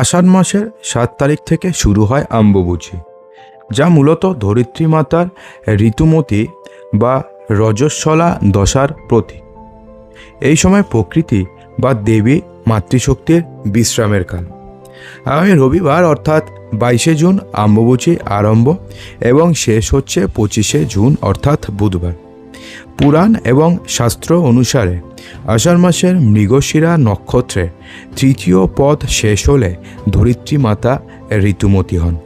আষাঢ় মাসের সাত তারিখ থেকে শুরু হয় আম্বুবুচি, যা মূলত ধরিত্রী মাতার ঋতুমতী বা রজস্বলা দশার প্রতীক। এই সময় প্রকৃতি বা দেবী মাতৃশক্তির বিশ্রামের কাল। আগামী রবিবার অর্থাৎ বাইশে জুন আম্বুবুচি আরম্ভ এবং শেষ হচ্ছে পঁচিশে জুন অর্থাৎ বুধবার। পুরাণ এবং শাস্ত্র অনুসারে আষাঢ় মাসের মৃগশিরা নক্ষত্রে তৃতীয় পদ শেষ হলে ধরিত্রী মাতা ঋতুমতী হন।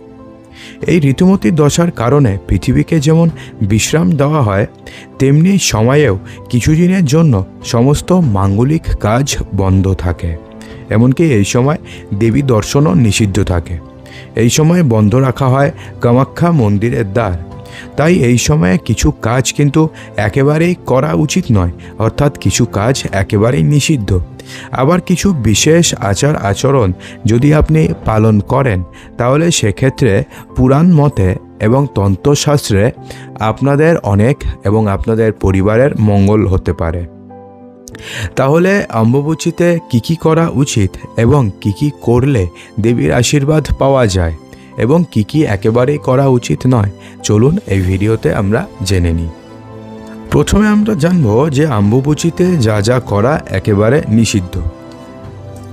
এই ঋতুমতির দশার কারণে পৃথিবীকে যেমন বিশ্রাম দেওয়া হয়, তেমনি সময়েও কিছুদিনের জন্য সমস্ত মাঙ্গলিক কাজ বন্ধ থাকে। এমনকি এই সময় দেবী দর্শনও নিষিদ্ধ থাকে। এই সময় বন্ধ রাখা হয় কামাখ্যা মন্দিরের দ্বার। তাই এই সময়ে কিছু কাজ কিন্তু একেবারেই করা উচিত নয়, অর্থাৎ কিছু কাজ একেবারেই নিষিদ্ধ। আবার কিছু বিশেষ আচার আচরণ যদি আপনি পালন করেন, তাহলে সেক্ষেত্রে পুরাণ মতে এবং তন্ত্রশাস্ত্রে আপনাদের অনেক এবং আপনাদের পরিবারের মঙ্গল হতে পারে। তাহলে অম্বুবচিতে কী কী করা উচিত এবং কী কী করলে দেবীর আশীর্বাদ পাওয়া যায়? এবং কী কী একেবারেই করা উচিত নয়, চলুন এই ভিডিওতে আমরা জেনে নিই। প্রথমে আমরা জানব যে আম্বুবুচিতে যা যা করা একেবারে নিষিদ্ধ।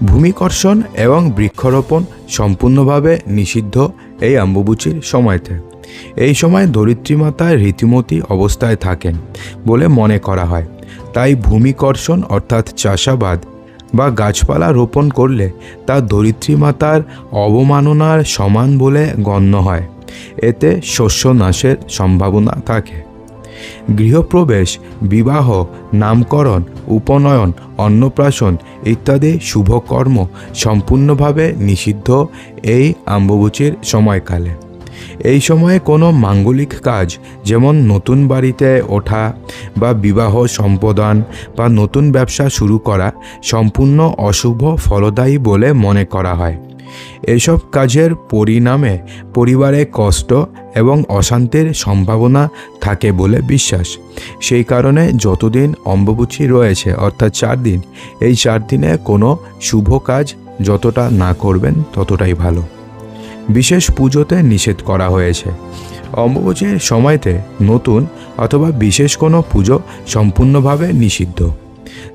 ভূমিকর্ষণ এবং বৃক্ষরোপণ সম্পূর্ণভাবে নিষিদ্ধ এই আম্বুবুচির সময়তে। এই সময় ধরিত্রী মাতা রীতিমতী অবস্থায় থাকেন বলে মনে করা হয়। তাই ভূমিকর্ষণ অর্থাৎ চাষাবাদ বা গাছপালা রোপণ করলে তা ধরিত্রী মাতার অবমাননার সমান বলে গণ্য হয়। এতে শস্য নাশের সম্ভাবনা থাকে। গৃহপ্রবেশ, বিবাহ, নামকরণ, উপনয়ন, অন্নপ্রাশন ইত্যাদি শুভকর্ম সম্পূর্ণভাবে নিষিদ্ধ এই আম্বুবুচির সময়কালে। এই সময়ে কোনো মাঙ্গলিক কাজ, যেমন নতুন বাড়িতে ওঠা বা বিবাহ সম্পাদন বা নতুন ব্যবসা শুরু করা, সম্পূর্ণ অশুভ ফলদায়ী বলে মনে করা হয়। এসব কাজের পরিণামে পরিবারে কষ্ট এবং অশান্তির সম্ভাবনা থাকে বলে বিশ্বাস। সেই কারণে যতদিন অম্বুবুচি রয়েছে, অর্থাৎ চার দিন, এই চার দিনে কোনো শুভ কাজ যতটা না করবেন ততটাই ভালো। বিশেষ পুজোতে নিষেধ করা হয়েছে। অম্বুবচীর সময়তে নতুন অথবা বিশেষ কোনো পুজো সম্পূর্ণভাবে নিষিদ্ধ।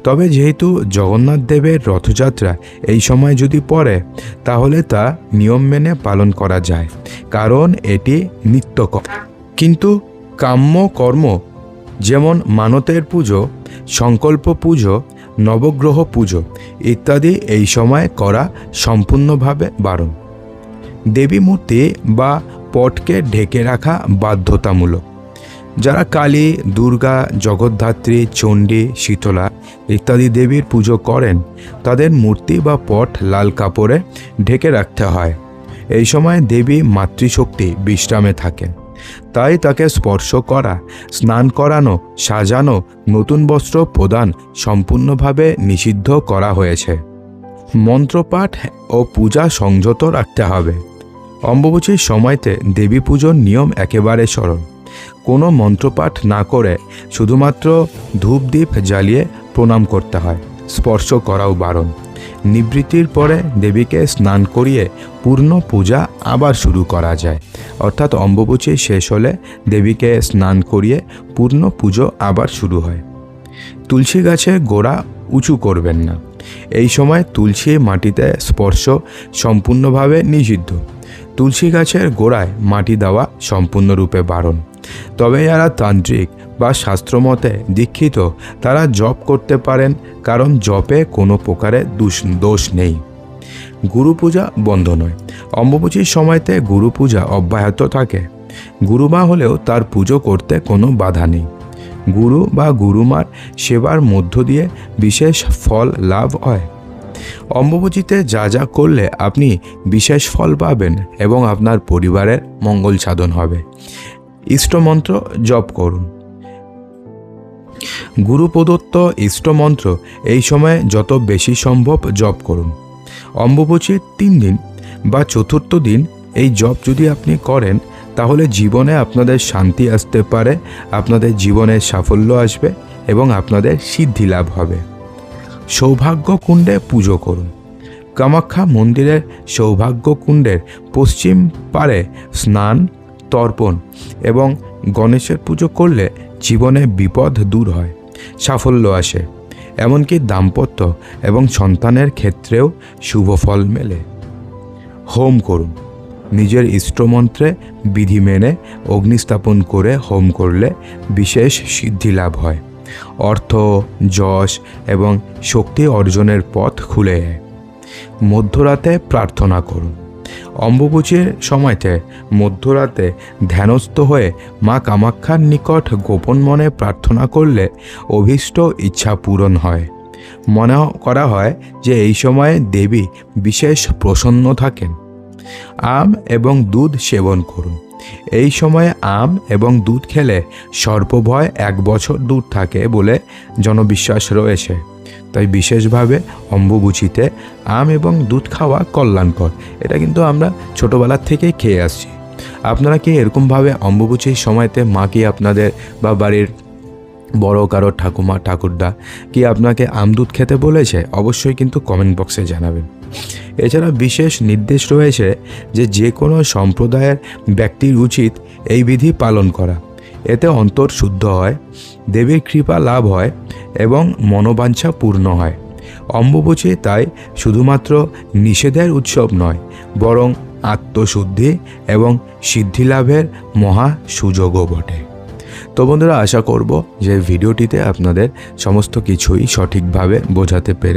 তবে যেহেতু জগন্নাথ দেবের রথযাত্রা এই সময় যদি পড়ে, তাহলে তা নিয়ম মেনে পালন করা যায়, কারণ এটি নিত্যকর কিন্তু কাম্য কর্ম, যেমন মানতের পুজো, সংকল্প পুজো, নবগ্রহ পুজো ইত্যাদি এই সময় করা সম্পূর্ণভাবে বারণ। দেবী মূর্তি বা পটকে ঢেকে রাখা বাধ্যতামূলক। যারা কালী, দুর্গা, জগদ্ধাত্রী, চণ্ডী, শীতলা ইত্যাদি দেবীর পুজো করেন, তাদের মূর্তি বা পট লাল কাপড়ে ঢেকে রাখতে হয়। এই সময় দেবী মাতৃশক্তি বিশ্রামে থাকেন। তাই তাকে স্পর্শ করা, স্নান করানো, সাজানো নতুন বস্ত্র প্রদান সম্পূর্ণভাবে নিষিদ্ধ করা হয়েছে। মন্ত্রপাঠ ও পূজা সংযত রাখতে হবে। অম্বুবচীর সময়তে দেবী পুজোর নিয়ম একেবারে সরল। কোনো মন্ত্রপাঠ না করে শুধুমাত্র ধূপদীপ জ্বালিয়ে প্রণাম করতে হয়, স্পর্শ করাও বারণ। নিবৃত্তির পরে দেবীকে স্নান করিয়ে পূর্ণ পূজা আবার শুরু করা যায়। অর্থাৎ অম্বুবচী শেষ হলে দেবীকে স্নান করিয়ে পূর্ণ পুজো আবার শুরু হয়। তুলসী গাছের গোড়া উঁচু করবেন না। এই সময় তুলসী মাটিতে স্পর্শ সম্পূর্ণভাবে নিষিদ্ধ। তুলসী গাছের গোড়ায় মাটি দেওয়া সম্পূর্ণরূপে বারণ। তবে যারা তান্ত্রিক বা শাস্ত্রমতে দীক্ষিত, তারা জপ করতে পারেন, কারণ জপে কোনো প্রকারে দুষ, দোষ নেই। গুরু পূজা বন্ধ নয়। অম্বুবচীর সময়তে গুরু পূজা অব্যাহত থাকে। গুরুমা হলেও তার পুজো করতে কোনো বাধা নেই। গুরু বা গুরুমার সেবার মধ্য দিয়ে বিশেষ ফল লাভ হয়। অম্বুবচীতে যা যা করলে আপনি বিশেষ ফল পাবেন এবং আপনার পরিবারের মঙ্গল সাধন হবে। ইষ্টমন্ত্র জপ করুন। গুরু প্রদত্ত ইষ্টমন্ত্র এই সময়ে যত বেশি সম্ভব জপ করুন। অম্বুবচীর তিন দিন বা চতুর্থ দিন এই জপ যদি আপনি করেন, তাহলে জীবনে আপনাদের শান্তি আসতে পারে, আপনাদের জীবনে সাফল্য আসবে এবং আপনাদের সিদ্ধি লাভ হবে। সৌভাগ্য কুণ্ডে পুজো করুন। কামাখ্যা মন্দিরের সৌভাগ্য কুণ্ডের পশ্চিম পারে স্নান, তর্পণ এবং গণেশের পুজো করলে জীবনে বিপদ দূর হয়, সাফল্য আসে। এমনকি দাম্পত্য এবং সন্তানের ক্ষেত্রেও শুভ ফল মেলে। হোম করুন। নিজের ইষ্টমন্ত্রে বিধি মেনে অগ্নিস্থাপন করে হোম করলে বিশেষ সিদ্ধি লাভ হয়। অর্থ, যশ এবং শক্তি অর্জনের পথ খুলে মধ্যরাতে প্রার্থনা করুন। অম্বুবচীর সময়তে মধ্যরাতে ধ্যানস্থ হয়ে মা কামাক্ষার নিকট গোপন মনে প্রার্থনা করলে অভীষ্ট ইচ্ছা পূরণ হয়। মনে করা হয় যে এই সময়ে দেবী বিশেষ প্রসন্ন থাকেন। আম এবং দুধ সেবন করুন। এই সময়ে আম এবং দুধ খেলে সর্পভয় এক বছর দূর থাকে বলে জনবিশ্বাস রয়েছে। তাই বিশেষভাবে অম্বুবুচিতে আম এবং দুধ খাওয়া কল্যাণকর। এটা কিন্তু আমরা ছোটোবেলার থেকে খেয়ে আসছি। আপনারা কি এরকমভাবে অম্বুবুচির সময়তে মা কি আপনাদের বা বাড়ির বড় কারও ঠাকুমা, ঠাকুরদা কি আপনাকে আম দুধ খেতে বলেছে? অবশ্যই কিন্তু কমেন্ট বক্সে জানাবেন। এছাড়া বিশেষ নির্দেশ রয়েছে যে যে কোনো সম্প্রদায়ের ব্যক্তির উচিত এই বিধি পালন করা। এতে অন্তর শুদ্ধ হয়, দেবীর কৃপা লাভ হয় এবং মনোবাঞ্ছা পূর্ণ হয়। অম্বুবচী তাই শুধুমাত্র নিষেধের উৎসব নয়, বরং আত্মশুদ্ধি এবং সিদ্ধি লাভের মহা সুযোগও বটে। তো বন্ধুরা আশা করব যে ভিডিওটিতে আপনাদের সমস্ত কিছুই সঠিকভাবে বোঝাতে পেরে